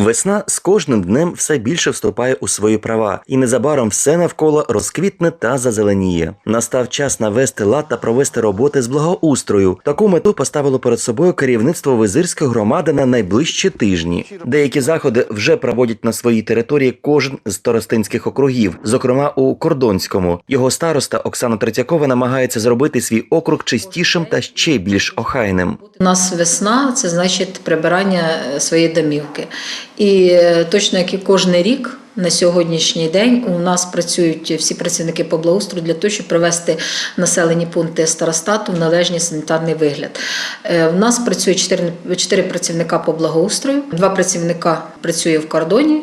Весна з кожним днем все більше вступає у свої права, і незабаром все навколо розквітне та зазеленіє. Настав час навести лад та провести роботи з благоустрою. Таку мету поставило перед собою керівництво визирської громади на найближчі тижні. Деякі заходи вже проводять на своїй території кожен з старостинських округів, зокрема у Кордонському. Його староста Оксана Третьякова намагається зробити свій округ чистішим та ще більш охайним. У нас весна це значить прибирання е, своєї домівки. І е, точно як і кожен рік. На сьогоднішній день у нас працюють всі працівники по благоустрою для того, щоб привести населені пункти старостату в належний санітарний вигляд. Е, У нас працює 4, 4 працівника по благоустрою, два працівника працює в кордоні,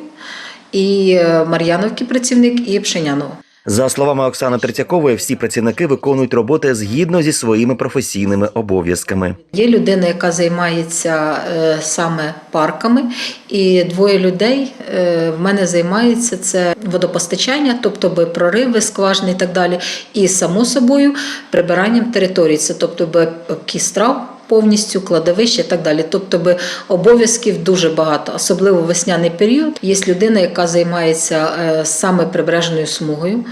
і Мар'яновський Мар'яновки працівник, і Пшенянова. За словами Оксани Третьякової, всі працівники виконують роботи згідно зі своїми професійними обов'язками. Є людина, яка займається е, саме парками, і двоє людей е, в мене займаються це водопостачання, тобто би прориви, скважини і так далі. І само собою прибиранням території, це тобто би обкіс трав повністю кладовище і так далі. Тобто би обов'язків дуже багато, особливо весняний період. Є людина, яка займається е, саме прибережною смугою,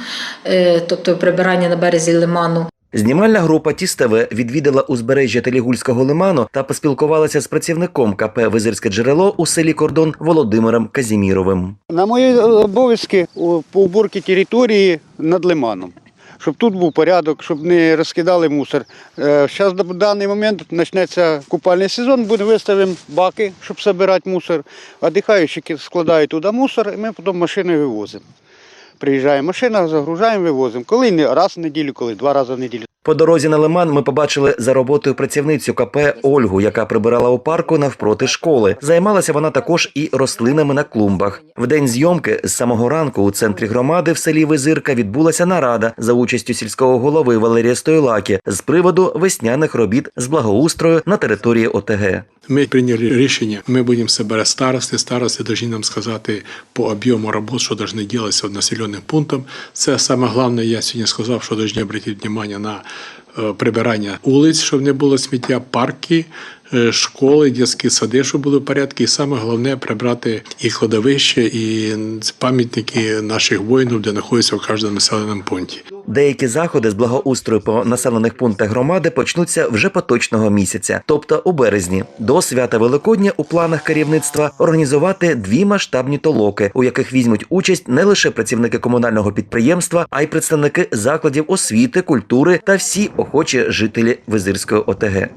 е, тобто прибирання на березі лиману. Знімальна група Тістеве відвідала узбережжя Телігульського лиману та поспілкувалася з працівником КП Визирське джерело у селі Кордон Володимиром Казіміровим. На мої обов'язки у- по уборці території над лиманом. Щоб тут був порядок, щоб не розкидали мусор. Зараз на даний момент почнеться купальний сезон, будемо виставимо баки, щоб збирати мусор. Отдихаючі складають туди мусор, і ми потім машиною вивозимо. Приїжджає машина, загружаємо, вивозимо. Коли раз в неділю, коли два рази в неділю. По дорозі на лиман ми побачили за роботою працівницю КП Ольгу, яка прибирала у парку навпроти школи. Займалася вона також і рослинами на клумбах. В день зйомки з самого ранку у центрі громади в селі Визирка відбулася нарада за участю сільського голови Валерія Стойлаки з приводу весняних робіт з благоустрою на території ОТГ. Ми прийняли рішення. Ми будемо збирати старости. Старости повинні нам сказати по об'єму робот, що повинні робитися в населених пунктах. Це саме головне. Я сьогодні сказав, що повинні звернути увагу на прибирання вулиць, щоб не було сміття, парки, е, школи, дітські сади, щоб були в порядку. І саме головне прибрати і кладовище, і пам'ятники наших воїнів, де знаходяться в кожному населеному пункті. Деякі заходи з благоустрою по населених пунктах громади почнуться вже поточного місяця, тобто у березні. До свята Великодня у планах керівництва організувати дві масштабні толоки, у яких візьмуть участь не лише працівники комунального підприємства, а й представники закладів освіти, культури та всі охочі жителі Визирської ОТГ.